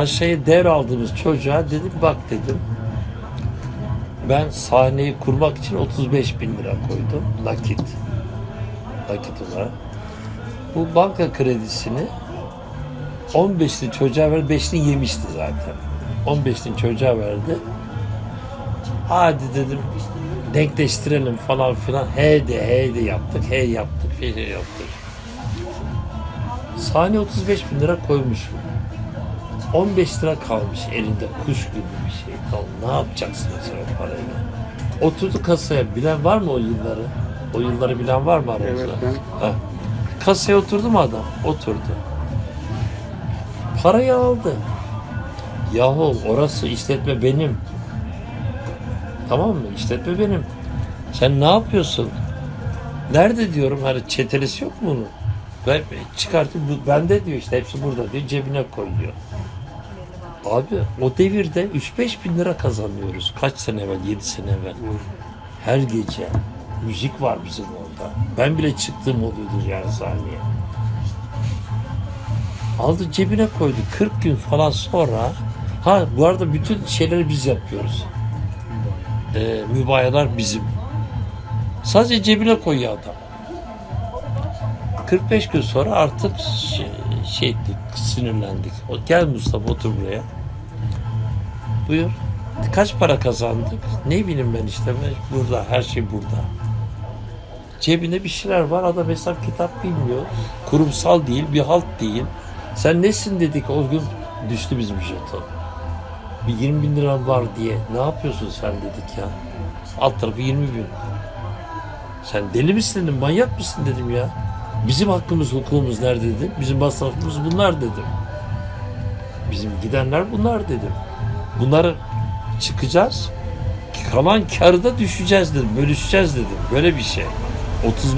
Paşa'yı devraldığımız çocuğa dedim bak dedim. Ben sahneyi kurmak için 35 bin lira koydum. Nakit. Nakit olarak. Bu banka kredisini 15'li çocuğa verdi. 5'ini yemişti zaten. 15'ini çocuğa verdi. Hadi dedim denkleştirelim falan filan. He de he de yaptık. He yaptık. De yaptık. Sahne 35 bin lira koymuşum. 15 lira kalmış elinde kuş gibi bir şey. Tamam, ne yapacaksın sen o parayla? Oturdu kasaya. Bilen var mı o yılları? O yılları bilen var mı aranızda? Evet, ben. Ha. Kasaya oturdu mu adam? Oturdu. Parayı aldı. Yahu orası işletme benim. Tamam mı? İşletme benim. Sen ne yapıyorsun? Nerede diyorum hani çetelesi yok mu bunun? Ben çıkartıp bende diyor işte hepsi burada diyor cebine koy diyor. Abi o devirde 3-5 bin lira kazanıyoruz. Kaç sene evvel? 7 sene evvel. Her gece müzik var bizim orada. Ben bile çıktığım oluyordu yani sahneye. Aldı cebine koydu. 40 gün falan sonra ha bu arada bütün şeyleri biz yapıyoruz. Ee, mübayalar bizim. Sadece cebine koyuyor adam. 45 gün sonra artık şey, şey ettik, sinirlendik. O, gel Mustafa otur buraya. Buyur. Kaç para kazandık? Ne bileyim ben işte. Ben burada, her şey burada. Cebinde bir şeyler var. Adam hesap kitap bilmiyor. Kurumsal değil, bir halt değil. Sen nesin dedik o gün düştü bizim jeton. Bir 20 bin liram var diye. Ne yapıyorsun sen dedik ya. Alt tarafı 20 bin. Sen deli misin dedim, manyak mısın dedim ya. Bizim hakkımız, hukukumuz nerede dedim. Bizim masrafımız bunlar dedim. Bizim gidenler bunlar dedim. Bunları çıkacağız. Kalan karı da düşeceğiz dedim. Bölüşeceğiz dedim. Böyle bir şey.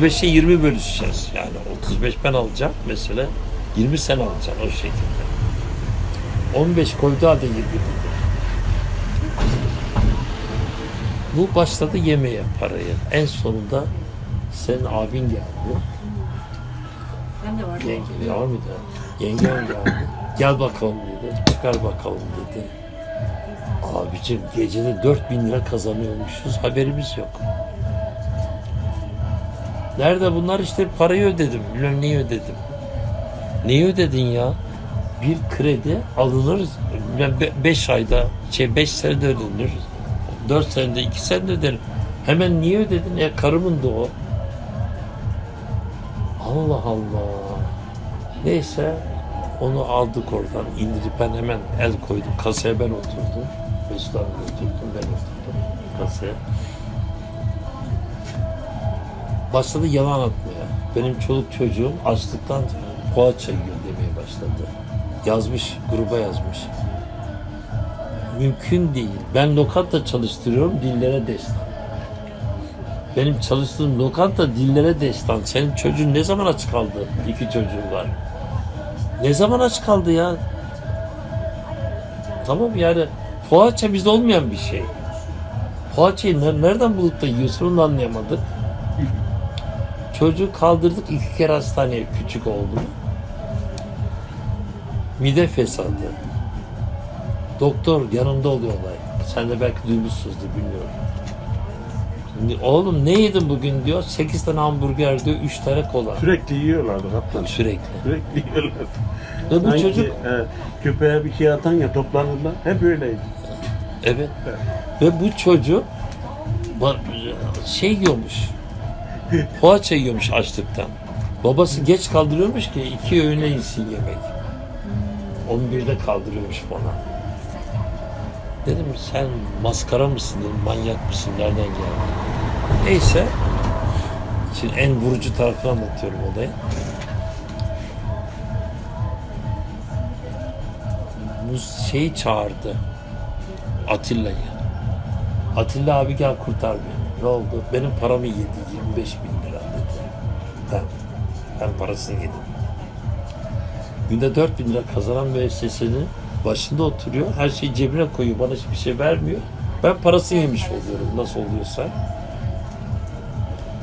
35'e 20 bölüşeceğiz. Yani 35 ben alacağım mesela. 20 sen alacaksın o şekilde. 15 koyduğu halde 20 dedi. Bu başladı yemeye parayı. En sonunda senin abin geldi. Ben de. Yenge var mıydı? Yengem geldi. Gel bakalım dedi. Çıkar bakalım dedi. Abicim gecede 4000 lira kazanıyormuşuz. Haberimiz yok. Nerede bunlar işte parayı ödedim. Bilmem neyi ödedim. Neyi ödedin ya? Bir kredi alınır 5 ayda şey 5 senede ödenir. 4 senede 2 senede ödenir. Hemen niye ödedin? Ya karımın da o. Allah Allah. Neyse onu aldık oradan indirip ben hemen el koydum. Kasaya ben oturdum. Mesut abi oturdum ben oturdum kasaya. Başladı yalan atmaya. Benim çoluk çocuğum açlıktan poğaça yiyor demeye başladı. Yazmış, gruba yazmış. Mümkün değil. Ben lokanta çalıştırıyorum dillere destan. Benim çalıştığım lokanta dillere destan. Senin çocuğun ne zaman aç kaldı? İki çocuğun var. Ne zaman aç kaldı ya? Tamam yani poğaça bizde olmayan bir şey. Poğaçayı ne- nereden bulup da yiyorsun onu anlayamadık. Çocuğu kaldırdık iki kere hastaneye küçük oldu. Mide fesadı. Doktor yanımda oluyor olay. Sen de belki duymuşsunuzdur bilmiyorum. Oğlum ne yedin bugün diyor. 8 tane hamburger diyor. 3 tane kola. Sürekli yiyorlardı hatta. Sürekli. Sürekli yiyorlar. Ve bu Sanki, çocuk e, köpeğe bir şey atan ya toplanırlar. Hep öyleydi. evet. Ve bu çocuk şey yiyormuş. Poğaça yiyormuş açlıktan. Babası geç kaldırıyormuş ki iki öğüne insin yemek. 11'de kaldırıyormuş bana. Dedim sen maskara mısın dedim, manyak mısın, nereden geldin? Neyse. Şimdi en vurucu tarafını anlatıyorum olayı. Bu şeyi çağırdı. Atilla'yı. Atilla abi gel kurtar beni. Ne oldu? Benim paramı yedi. 25 bin lira dedi. Ben. Ben parasını yedim. Günde 4 bin lira kazanan müessesenin başında oturuyor. Her şeyi cebine koyuyor. Bana hiçbir şey vermiyor. Ben parasını yemiş oluyorum. Nasıl oluyorsa.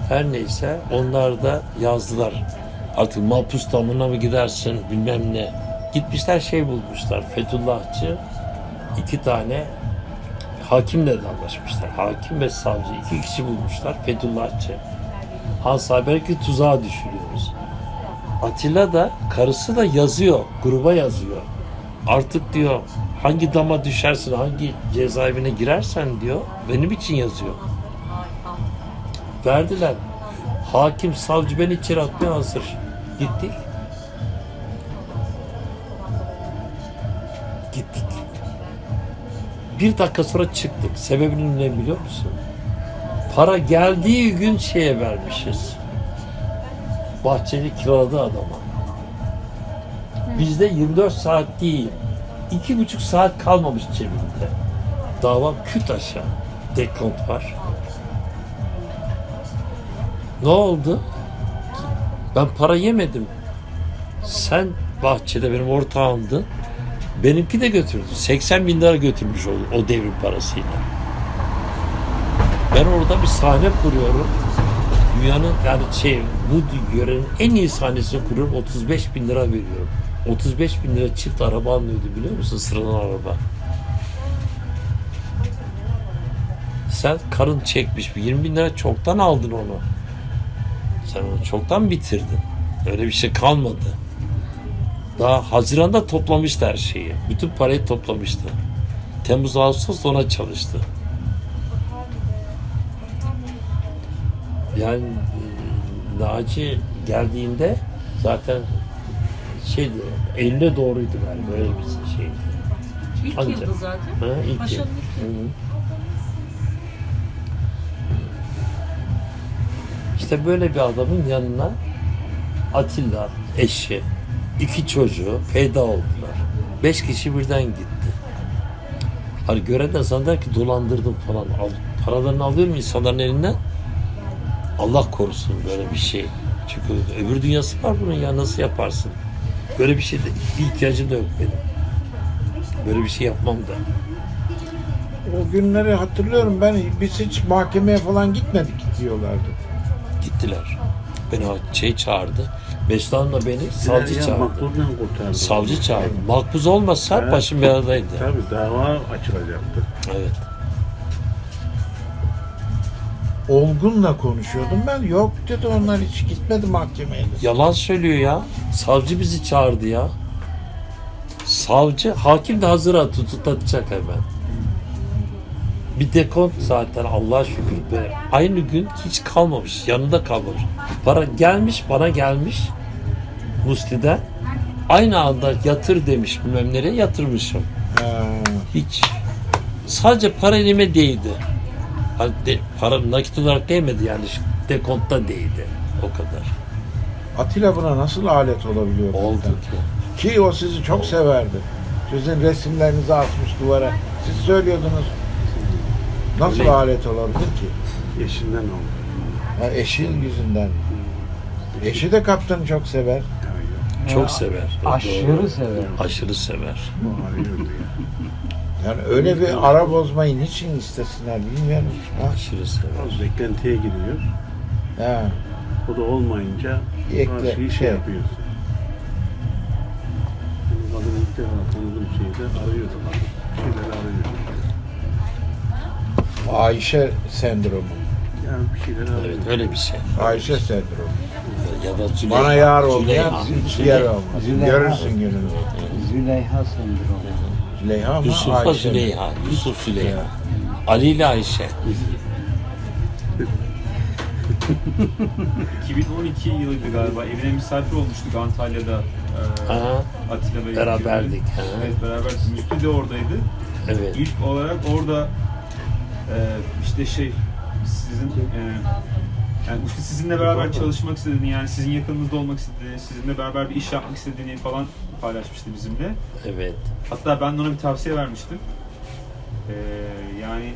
Her neyse onlar da yazdılar. Artık mahpus damına mı gidersin bilmem ne. Gitmişler şey bulmuşlar. Fethullahçı iki tane hakimle de anlaşmışlar. Hakim ve savcı iki kişi bulmuşlar. Fethullahçı. Hans Haberk'i tuzağa düşürüyoruz. Atilla da karısı da yazıyor. Gruba yazıyor. Artık diyor hangi dama düşersin, hangi cezaevine girersen diyor benim için yazıyor. Verdiler. Hakim, savcı beni içeri atmaya hazır. Gittik. Gittik. Bir dakika sonra çıktık. Sebebini ne biliyor musun? Para geldiği gün şeye vermişiz. Bahçeli kiraladı adama. Bizde 24 saat değil. iki buçuk saat kalmamış cebimde. Dava küt aşağı. Dekont var. Ne oldu? Ben para yemedim. Sen bahçede benim ortağımdın. Benimki de götürdü. 80 bin lira götürmüş o, o devrin parasıyla. Ben orada bir sahne kuruyorum. Dünyanın yani şey bu yörenin en iyi sahnesini kuruyorum. 35 bin lira veriyorum. 35 bin lira çift araba almıyordu biliyor musun? Sıradan araba. Sen karın çekmiş. 20 bin lira çoktan aldın onu. Sen onu çoktan bitirdin. Öyle bir şey kalmadı. Daha Haziran'da toplamıştı her şeyi. Bütün parayı toplamıştı. Temmuz Ağustos ona çalıştı. Yani e, Naci geldiğinde zaten şeydi, Eylül'e doğruydu galiba öyle bir şeydi. İlk Ancak. yıldı zaten. Ha, ilk Paşa'nın ilk yılı. İşte böyle bir adamın yanına Atilla, eşi, iki çocuğu peyda oldular. Beş kişi birden gitti. Hani gören de zanneder ki dolandırdım falan. Al, paralarını alıyorum insanların elinden. Allah korusun böyle bir şey. Çünkü öbür dünyası var bunun ya nasıl yaparsın? Böyle bir şey de bir ihtiyacım da yok benim. Böyle bir şey yapmam da. O günleri hatırlıyorum ben biz hiç mahkemeye falan gitmedik diyorlardı. Gittiler. Beni şey çağırdı. Da beni savcı Ya, çağırdı. Makbul'dan kurtardı. Savcı çağırdı. Makbuz olmasa Evet. başım beladaydı. Tabii dava açılacaktı. Evet. Olgun'la konuşuyordum ben. Yok dedi onlar hiç gitmedi mahkemeye. dedi. Yalan söylüyor ya. Savcı bizi çağırdı ya. Savcı, hakim de hazıra tutuklatacak hemen. Bir dekont zaten Allah'a şükür be. Aynı gün hiç kalmamış, yanında kalmamış. Para gelmiş, bana gelmiş. Musti'den. Aynı anda yatır demiş bilmem nereye yatırmışım. Ha, Hiç. Sadece para elime değdi. Para nakit olarak değmedi yani dekontta değdi. O kadar. Atilla buna nasıl alet olabiliyor? Oldu ki. Ki o sizi çok severdi. Sizin resimlerinizi asmış duvara. Siz söylüyordunuz. Nasıl Öyle. alet olabilir ki? Eşinden oldu. Ha, eşi yüzünden. Eşi de kaptanı çok sever. Çok sever. Aşırı Doğru. sever. Aşırı sever. O arıyordu ya. Yani öyle bir ara bozmayı niçin istesinler bilmiyorum. Aşırı sever. Az beklentiye giriyor. Ha. O da olmayınca Ekle, her şeyi şey şey. yapıyorsun. Benim ilk defa tanıdığım şeyde arıyordu kadın. Bir şeyler arıyordu. Ayşe sendromu. Yani bir şeyler arıyordu. Evet öyle bir şey. Ayşe sendromu. Ya da Züleyha. Bana yar olmayan Züleyha. hiçbir yer olmaz. Züleyha. Görürsün gününü. Züleyha sendromu. Züleyha ama Yusuf'a Ayşe. Züleyha. Yusuf Züleyha. Ali ile Ayşe. 2012 yılıydı galiba. Evine misafir olmuştuk Antalya'da. Ee, Ha, Atilla Bey. beraberdik. Ha. Evet beraber. Müslü de oradaydı. evet. İlk olarak orada e, işte şey sizin e, yani işte sizinle beraber çalışmak istediğini yani sizin yakınınızda olmak istediğini, sizinle beraber bir iş yapmak istediğini falan paylaşmıştı bizimle. Evet. Hatta ben de ona bir tavsiye vermiştim. Ee, yani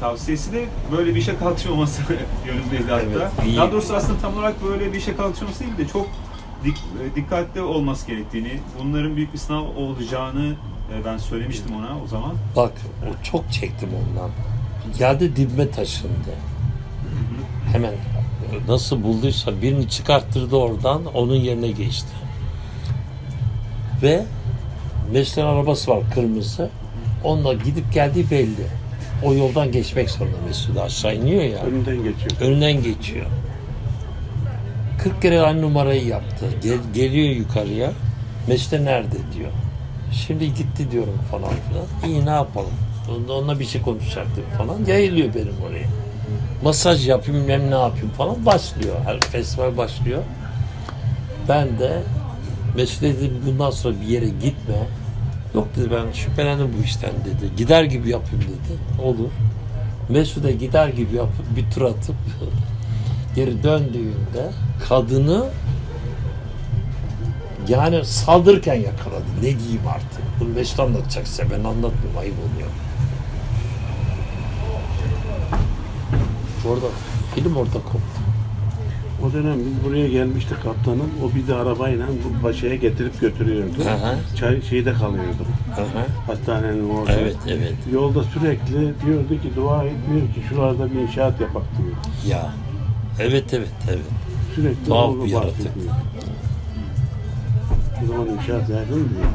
tavsiyesi de böyle bir işe kalkışmaması yönündeydi hatta. Evet, iyi. Daha doğrusu aslında tam olarak böyle bir işe kalkışmaması değil de çok dik- dikkatli olması gerektiğini, bunların büyük bir sınav olacağını e, ben söylemiştim ona o zaman. Bak o çok çektim ondan. Geldi dibime taşındı. Hemen nasıl bulduysa birini çıkarttırdı oradan onun yerine geçti. Ve Mesut'un arabası var kırmızı. Onunla gidip geldiği belli. O yoldan geçmek zorunda Mesut aşağı iniyor ya. Önünden geçiyor. Önünden geçiyor. 40 kere aynı numarayı yaptı. Gel- geliyor yukarıya. Mesut'e nerede diyor. Şimdi gitti diyorum falan filan. İyi ne yapalım. Onunla, bir şey konuşacaktık falan. Yayılıyor benim oraya. Masaj yapayım bilmem ne yapayım falan başlıyor. Her festival başlıyor. Ben de Mesut dedi bundan sonra bir yere gitme. Yok dedi ben şüphelendim bu işten dedi. Gider gibi yapayım dedi. Olur. Mesut'a gider gibi yapıp bir tur atıp geri döndüğünde kadını yani saldırırken yakaladı. Ne diyeyim artık? Bunu Mesut anlatacak size. Ben anlatmıyorum. Ayıp oluyor. Orada film orada koptu. O dönem biz buraya gelmiştik kaptanım. O bir de arabayla bu Paşa'ya getirip götürüyordu. Hı hı. Çay, şeyde kalıyordu. Hı hı. Hastanenin orada. Evet evet. Yolda sürekli diyordu ki dua etmiyor ki şuralarda bir inşaat yapak diyor. Ya. Evet evet evet. Sürekli Tuhaf bir yaratık. O zaman inşaat yakın diyor.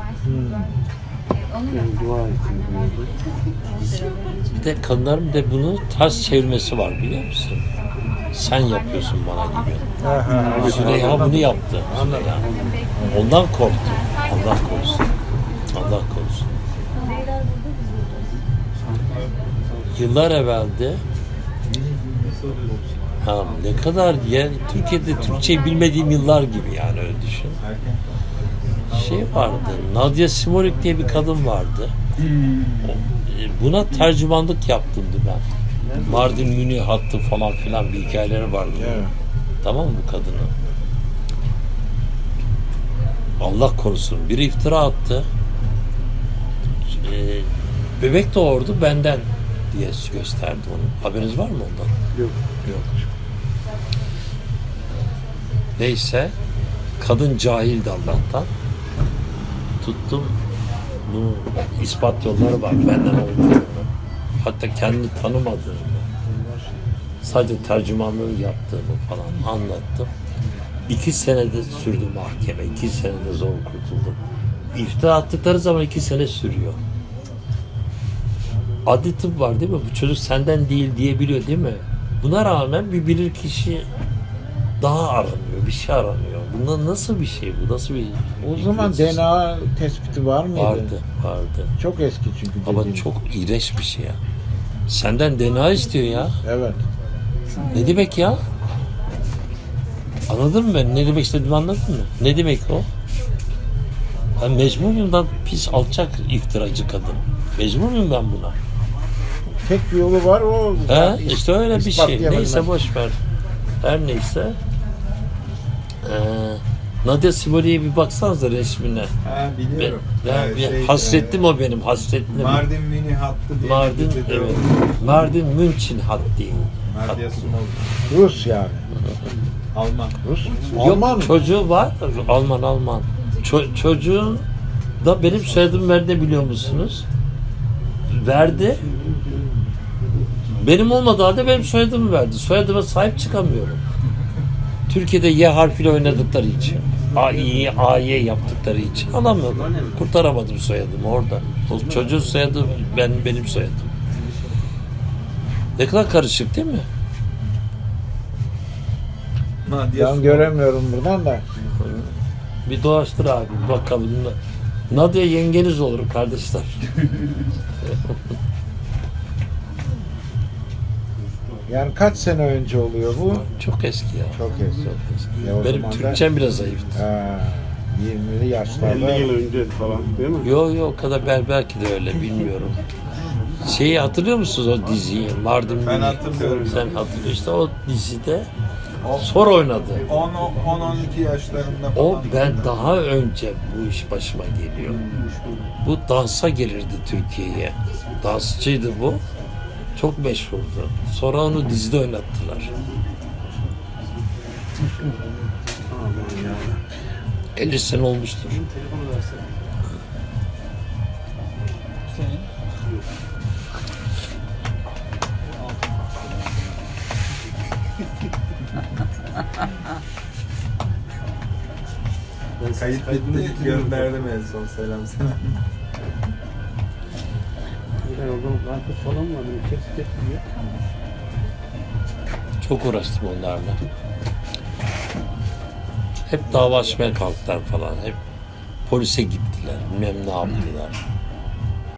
Yani dua etsin diyordu. Bir de kadınların da bunu ters çevirmesi var biliyor musun? Sen yapıyorsun bana gibi. Aha, Süleyha bunu yaptı. Süleyha. Ondan korktu. Allah korusun. Allah korusun. Yıllar evvelde ha, ne kadar yani Türkiye'de Türkçeyi bilmediğim yıllar gibi yani öyle düşün. Şey vardı. Nadia Simonik diye bir kadın vardı. E, Buna tercümanlık yaptımdı ben. Mardin Münih hattı falan filan bir hikayeleri vardı. Evet. Tamam mı bu kadını? Allah korusun. Bir iftira attı. Ee, bebek doğurdu benden diye gösterdi onu. Haberiniz var mı ondan? Yok. Yok. Neyse. Kadın cahildi Allah'tan. Tuttum. Bu ispat yolları var benden olmadığını. Hatta kendi tanımadığını. Sadece tercümanlığı yaptığımı falan anlattım. İki senede sürdü mahkeme. iki senede zor kurtuldum. İftira attıkları zaman iki sene sürüyor. Adli tıp var değil mi? Bu çocuk senden değil diyebiliyor değil mi? Buna rağmen bir bilir kişi daha aranıyor. Bir şey aranıyor. Bunda nasıl bir şey bu? Nasıl bir... O zaman DNA tespiti var mıydı? Vardı, vardı. Çok eski çünkü. Ama dediğim. çok iğrenç bir şey ya. Senden DNA istiyor ya. Evet. Ne demek ya? Anladın mı ben? Ne demek istediğimi anladın mı? Ne demek o? Ben mecbur muyum lan pis alçak iftiracı kadın? Mecbur muyum ben buna? Tek bir yolu var o. He? İşte öyle bir şey. Neyse boş ver. Her neyse. Ee, Nadia Simone'ye bir baksanıza resmine. Ha Ben, biliyorum. ben Ha, bir şey, hasrettim e, o benim hasrettim. Mardin mini hattı diye Mardin, evet. Mardin München hattıyım. Nadia Sumol. Rus yani. Alman. Rus. Yok Alman mı? çocuğu var. Alman Alman. Ço- çocuğun da benim soyadımı verdi biliyor musunuz? Verdi. Benim olmadığı halde benim soyadımı verdi. Soyadıma sahip çıkamıyorum. Türkiye'de Y harfiyle oynadıkları için. A, İ, A, Y yaptıkları için alamıyordum. Kurtaramadım soyadımı orada. O çocuğun soyadı ben, benim soyadım. Ne kadar karışık değil mi? Nadia Ben göremiyorum buradan da. Bir dolaştır abi bakalım. Nadia yengeniz olur kardeşler. Yani kaç sene önce oluyor bu? Çok eski ya. Çok eski. Ya o Benim zaman da- Türkçem biraz zayıftı. Ha, 20'li 50 yaşlarda. yıl önce falan değil mi? Yo yo o kadar bel belki de öyle bilmiyorum. Şeyi hatırlıyor musunuz o diziyi? Mardin Ben Mini? hatırlıyorum. Sen hatırlıyorsun. İşte o dizide O- Sor oynadı. 10-12 yaşlarında O falan. ben daha önce bu iş başıma geliyor. Bu dansa gelirdi Türkiye'ye. Dansçıydı bu. Çok meşhurdu. Sonra onu dizide oynattılar. Aman ya. 50 sene olmuştur. Kayıt bitti. Gönderdim en son selam sana. Oradan karpuz falan vardı. Kes kes diye. Çok uğraştım onlarla. Hep dava açmaya kalktılar falan. Hep polise gittiler. Bilmem ne yaptılar.